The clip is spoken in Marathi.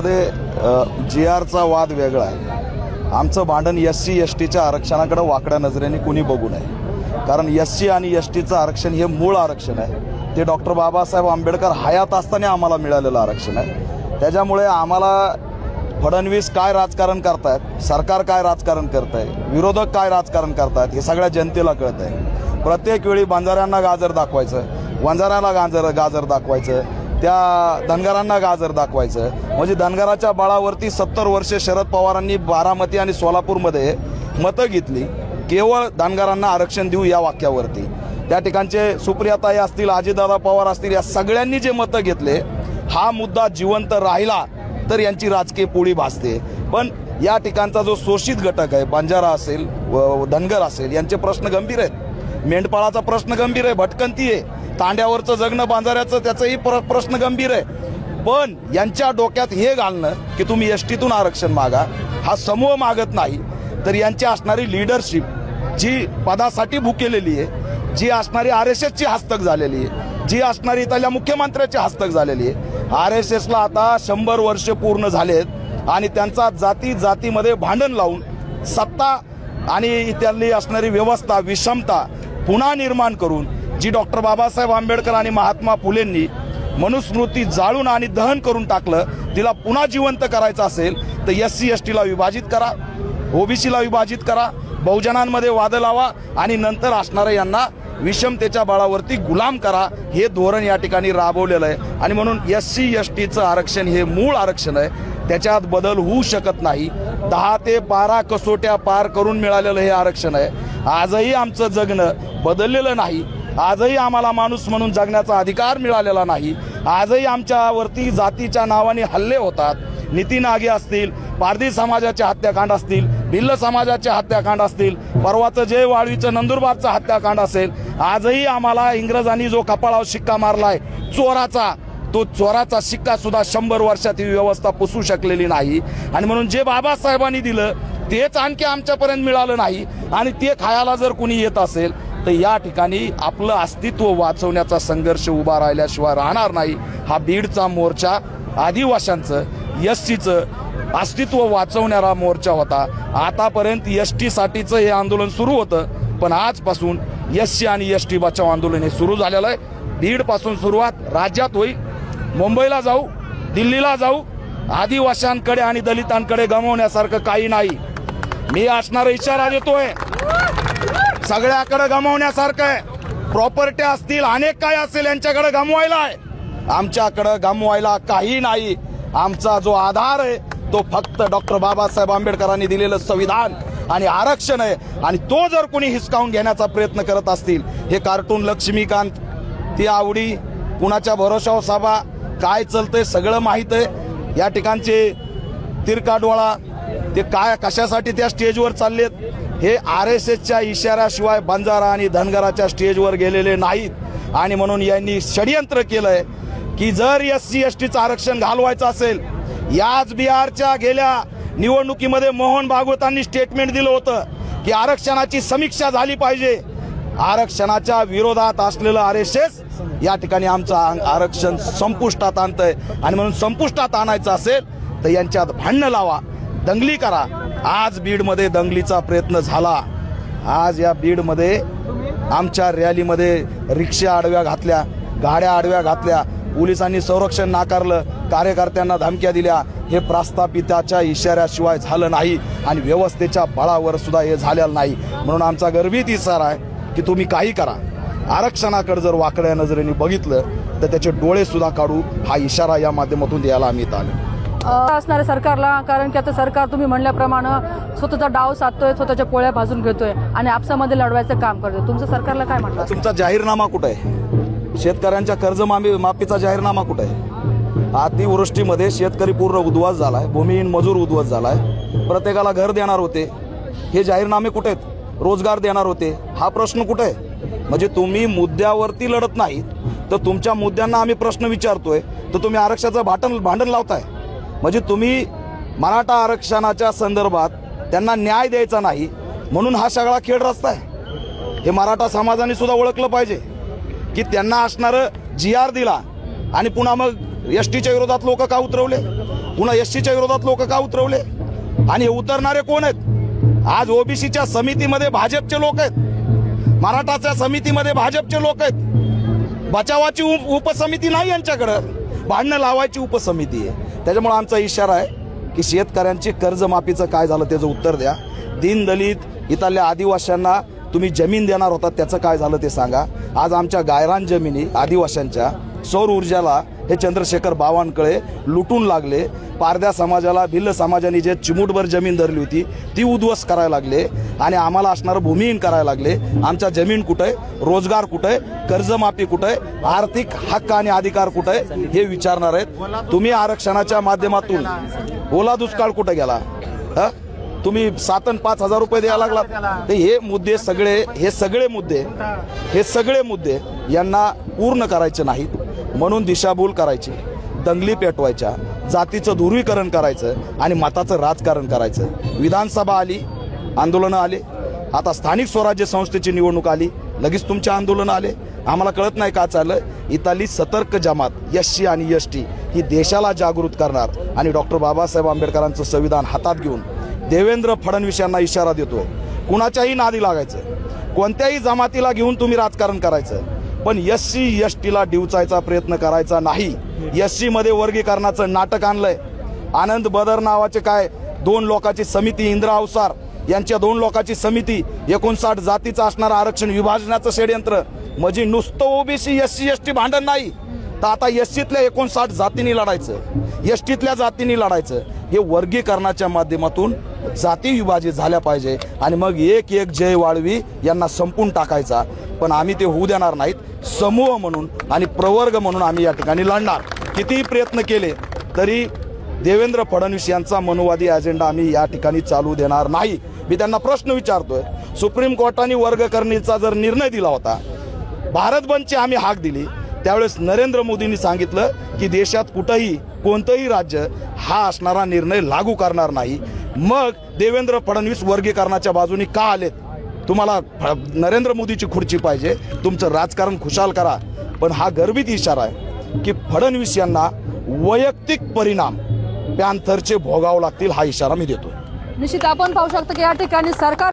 मुळामध्ये जी आरचा वाद वेगळा आहे. आमचं भांडण एस सी एस टीच्या आरक्षणाकडे वाकड्या नजरेने कुणी बघू नये. कारण एस सी आणि एस टीचं आरक्षण हे मूळ आरक्षण आहे. ते डॉक्टर बाबासाहेब आंबेडकर हयात असताना आम्हाला मिळालेलं आरक्षण आहे. त्याच्यामुळे आम्हाला फडणवीस काय राजकारण करतायत सरकार काय राजकारण करत आहे विरोधक काय राजकारण करतायत हे सगळ्या जनतेला कळत आहे प्रत्येक वेळी बंजाऱ्यांना गाजर दाखवायचं वंजाऱ्याला गाजर गाजर दाखवायचं त्या धनगरांना गाजर दाखवायचं. म्हणजे धनगराच्या बळावरती सत्तर वर्षे शरद पवारांनी बारामती आणि सोलापूरमध्ये मतं घेतली. केवळ धनगरांना आरक्षण देऊ या वाक्यावरती. त्या ठिकाणचे सुप्रियाताई असतील अजितदादा पवार असतील या सगळ्यांनी जे मतं घेतले हा मुद्दा जिवंत राहिला तर यांची राजकीय पोळी भासते. पण या ठिकाणचा जो शोषित घटक आहे बंजारा असेल व धनगर असेल यांचे प्रश्न गंभीर आहेत. मेंढपाळाचा प्रश्न गंभीर आहे भटकंती आहे. तांड्यावरचं जगणं बांजाऱ्याचं त्याचंही प्र- प्रश्न गंभीर आहे. पण यांच्या डोक्यात हे घालणं की तुम्ही एस टीतून आरक्षण मागा हा समूह मागत नाही तर यांची असणारी लिडरशिप जी पदासाठी भुकेलेली आहे जी असणारी आर एस एसची हस्तक झालेली आहे जी असणारी इथल्या मुख्यमंत्र्याची हस्तक झालेली आहे आर एस एसला आता शंभर वर्ष पूर्ण झालेत आणि त्यांचा जाती जातीमध्ये भांडण लावून सत्ता आणि त्यातली असणारी व्यवस्था विषमता पुन्हा निर्माण करून जी डॉक्टर बाबासाहेब आंबेडकर आणि महात्मा फुलेंनी मनुस्मृती जाळून आणि दहन करून टाकलं तिला पुन्हा जिवंत करायचं असेल तर एस सी एस टीला विभाजित करा ओबीसीला विभाजित करा बहुजनांमध्ये वाद लावा आणि नंतर असणाऱ्या यांना विषमतेच्या बळावरती गुलाम करा हे धोरण या ठिकाणी राबवलेलं आहे. आणि म्हणून एस सी एस टीचं आरक्षण हे मूळ आरक्षण आहे. त्याच्यात बदल होऊ शकत नाही. दहा ते बारा कसोट्या पार करून मिळालेलं हे आरक्षण आहे. आजही आमचं जगणं बदललेलं नाही. आजही आम्हाला माणूस म्हणून जगण्याचा अधिकार मिळालेला नाही. आजही आमच्यावरती जातीच्या नावाने हल्ले होतात. नितीन आगे असतील पारधी समाजाचे हत्याकांड असतील भिल्ल समाजाचे हत्याकांड असतील परवाचं जय वाळवीचं नंदुरबारचं हत्याकांड असेल आजही आम्हाला इंग्रजांनी जो कपाळावर शिक्का मारलाय चोराचा तो चोराचा शिक्का सुद्धा शंभर वर्षात ही व्यवस्था पुसू शकलेली नाही. आणि म्हणून जे बाबासाहेबांनी दिलं तेच आणखी आमच्यापर्यंत मिळालं नाही. आणि ते खायला जर कुणी येत असेल तर या ठिकाणी आपलं अस्तित्व वाचवण्याचा संघर्ष उभा राहिल्याशिवाय राहणार नाही. हा बीडचा मोर्चा आदिवाशांचं एस टीचं अस्तित्व वाचवणारा मोर्चा होता. आतापर्यंत एस टीसाठीचं हे आंदोलन सुरू होतं पण आजपासून एस सी आणि एस टी बचाव आंदोलन हे सुरू झालेलं आहे. बीडपासून सुरुवात राज्यात होईल. मुंबईला जाऊ दिल्लीला जाऊ आदिवाशांकडे आणि दलितांकडे गमवण्यासारखं काही नाही. मी असणारा इशारा देतोय. सगळ्याकडे गमावण्यासारखं आहे. प्रॉपर्टी असतील अनेक काय असेल यांच्याकडे गमवायला आहे. आमच्याकडे गमवायला काही नाही. आमचा जो आधार आहे तो फक्त डॉक्टर बाबासाहेब आंबेडकरांनी दिलेलं संविधान आणि आरक्षण आहे. आणि तो जर कोणी हिसकावून घेण्याचा प्रयत्न करत असतील हे कार्टून लक्ष्मीकांत ती आवडी कुणाच्या भरोशावर साबा काय चलतंय सगळं माहीत आहे. या ठिकाणचे तिरकाडोळा ते काय कशासाठी त्या स्टेजवर चाललेत? हे आर एस एसच्या इशाऱ्याशिवाय बंजारा आणि धनगराच्या स्टेजवर गेलेले नाहीत. आणि म्हणून यांनी षडयंत्र केलंय की जर एस सी एस टीचं आरक्षण घालवायचं असेल याच बिहारच्या गेल्या निवडणुकीमध्ये मोहन भागवतांनी स्टेटमेंट दिलं होतं की आरक्षणाची समीक्षा झाली पाहिजे. आरक्षणाच्या विरोधात असलेलं आर एस एस या ठिकाणी आमचं आरक्षण संपुष्टात आणतंय. आणि म्हणून संपुष्टात आणायचं असेल तर यांच्यात भांडणं लावा. दंगली करा. आज बीडमध्ये दंगलीचा प्रयत्न झाला. आज या बीडमध्ये आमच्या रॅलीमध्ये रिक्षा आडव्या घातल्या गाड्या आडव्या घातल्या पोलिसांनी संरक्षण नाकारलं कार्यकर्त्यांना धमक्या दिल्या. हे प्रस्थापिताच्या इशाऱ्याशिवाय झालं नाही आणि व्यवस्थेच्या बळावर सुद्धा हे झालेलं नाही. म्हणून आमचा गर्भित इशारा आहे की तुम्ही काही करा. आरक्षणाकडे जर वाकड्या नजरेने बघितलं तर त्याचे डोळे सुद्धा काढू हा इशारा या माध्यमातून द्यायला आम्ही इथं आलो. असणाऱ्या सरकारला कारण की आता सरकार तुम्ही म्हणल्याप्रमाणे स्वतःचा डाव साधतोय स्वतःच्या पोळ्या भाजून घेतोय आणि आपसामध्ये लढवायचं काम करतोय. तुमचं सरकारला काय म्हणलं तुमचा जाहीरनामा कुठं आहे? शेतकऱ्यांच्या कर्ज माफीचा जाहीरनामा कुठं आहे? अतिवृष्टीमध्ये शेतकरी पूर्ण उद्ध्वस्त झालाय भूमिहीन मजूर उद्ध्वस्त झालाय. प्रत्येकाला घर देणार होते. हे जाहीरनामे कुठे आहेत? रोजगार देणार होते. हा प्रश्न कुठे आहे? म्हणजे तुम्ही मुद्द्यावरती लढत नाहीत तर तुमच्या मुद्द्यांना आम्ही प्रश्न विचारतोय तर तुम्ही आरक्षणाचं भांडण भांडण लावताय. म्हणजे तुम्ही मराठा आरक्षणाच्या संदर्भात त्यांना न्याय द्यायचा नाही म्हणून हा सगळा खेळ रस्ता आहे. हे मराठा समाजाने सुद्धा ओळखलं पाहिजे की त्यांना असणारं जी आर दिला आणि पुन्हा मग एस टीच्या विरोधात लोक का उतरवले? पुन्हा एस टीच्या विरोधात लोक का उतरवले? आणि हे उतरणारे कोण आहेत? आज ओबीसीच्या समितीमध्ये भाजपचे लोक आहेत. मराठाच्या समितीमध्ये भाजपचे लोक आहेत. बचावाची उपसमिती नाही यांच्याकडं. भांडणं लावायची उपसमिती आहे. त्याच्यामुळे आमचा इशारा आहे की शेतकऱ्यांची कर्जमाफीचं काय झालं त्याचं उत्तर द्या. दीनदलित इथल्या आदिवाशांना तुम्ही जमीन देणार होता त्याचं काय झालं ते सांगा. आज आमच्या गायरान जमिनी आदिवाशांच्या सौर ऊर्जाला हे चंद्रशेखर बावनकळे लुटून लागले. पारध्या समाजाला भिल्ल समाजाने जे चिमूटभर जमीन धरली होती ती उद्ध्वस्त करायला लागले. आणि आम्हाला असणारं भूमिहीन करायला लागले. आमच्या जमीन कुठं आहे रोजगार कुठं आहे कर्जमाफी कुठं आहे आर्थिक हक्क आणि अधिकार कुठं आहे हे विचारणार आहेत. तुम्ही आरक्षणाच्या माध्यमातून ओला दुष्काळ कुठं गेला? हं? तुम्ही सात आणि पाच हजार रुपये द्यायला लागलात तर हे मुद्दे सगळे हे सगळे मुद्दे हे सगळे मुद्दे यांना पूर्ण करायचे नाहीत. म्हणून दिशाभूल करायची. दंगली पेटवायच्या. जातीचं ध्रुवीकरण करायचं आणि मताचं राजकारण करायचं. विधानसभा आली आंदोलनं आले. आता स्थानिक स्वराज्य संस्थेची निवडणूक आली. लगेच तुमचे आंदोलन आले. आम्हाला कळत नाही का चाललं इथली सतर्क जमात एस सी आणि एस टी ही देशाला जागृत करणार. आणि डॉक्टर बाबासाहेब आंबेडकरांचं संविधान हातात घेऊन देवेंद्र फडणवीस यांना इशारा देतोय कुणाच्याही नादी लागायचं. कोणत्याही जमातीला घेऊन तुम्ही राजकारण करायचं. पण एस सी एस टीला डिवचायचा प्रयत्न करायचा नाही. एस सीमध्ये वर्गीकरणाचं नाटक आणलंय. आनंद बदर नावाचे काय? दोन लोकांची समिती इंद्रा अवसार यांच्या दोन लोकांची समिती एकोणसाठ जातीचं असणारं आरक्षण विभाजनाचं षडयंत्र. म्हणजे नुसतं OBC S C S T भांडण नाही. तर आता एस सीतल्या एकोणसाठ जातींनी लढायचं एस टीतल्या जातींनी लढायचं. हे वर्गीकरणाच्या माध्यमातून जाती विभाजित झाल्या पाहिजे आणि मग एक एक जय वाळवी यांना संपून टाकायचा. पण आम्ही ते होऊ देणार नाहीत. समूह म्हणून आणि प्रवर्ग म्हणून आम्ही या ठिकाणी लढणार. कितीही प्रयत्न केले तरी देवेंद्र फडणवीस यांचा मनुवादी अजेंडा आम्ही या ठिकाणी चालू देणार नाही. मी त्यांना प्रश्न विचारतोय. सुप्रीम कोर्टाने वर्गकरणीचा जर निर्णय दिला होता भारत बंदची आम्ही हाक दिली. त्यावेळेस नरेंद्र मोदींनी सांगितलं की देशात कुठंही कोणतंही राज्य हा असणारा निर्णय लागू करणार नाही. मग देवेंद्र फडणवीस वर्गीकरणाच्या बाजूने का आलेत? तुम्हाला नरेंद्र मोदीची खुर्ची पाहिजे तुमचं राजकारण खुशाल करा. पण हा गर्भित इशारा आहे की फडणवीस यांना वैयक्तिक परिणाम पॅन्थरचे भोगावं लागतील हा इशारा मी देतो निश्चित आपण पाहू शकतो की या ठिकाणी सरकार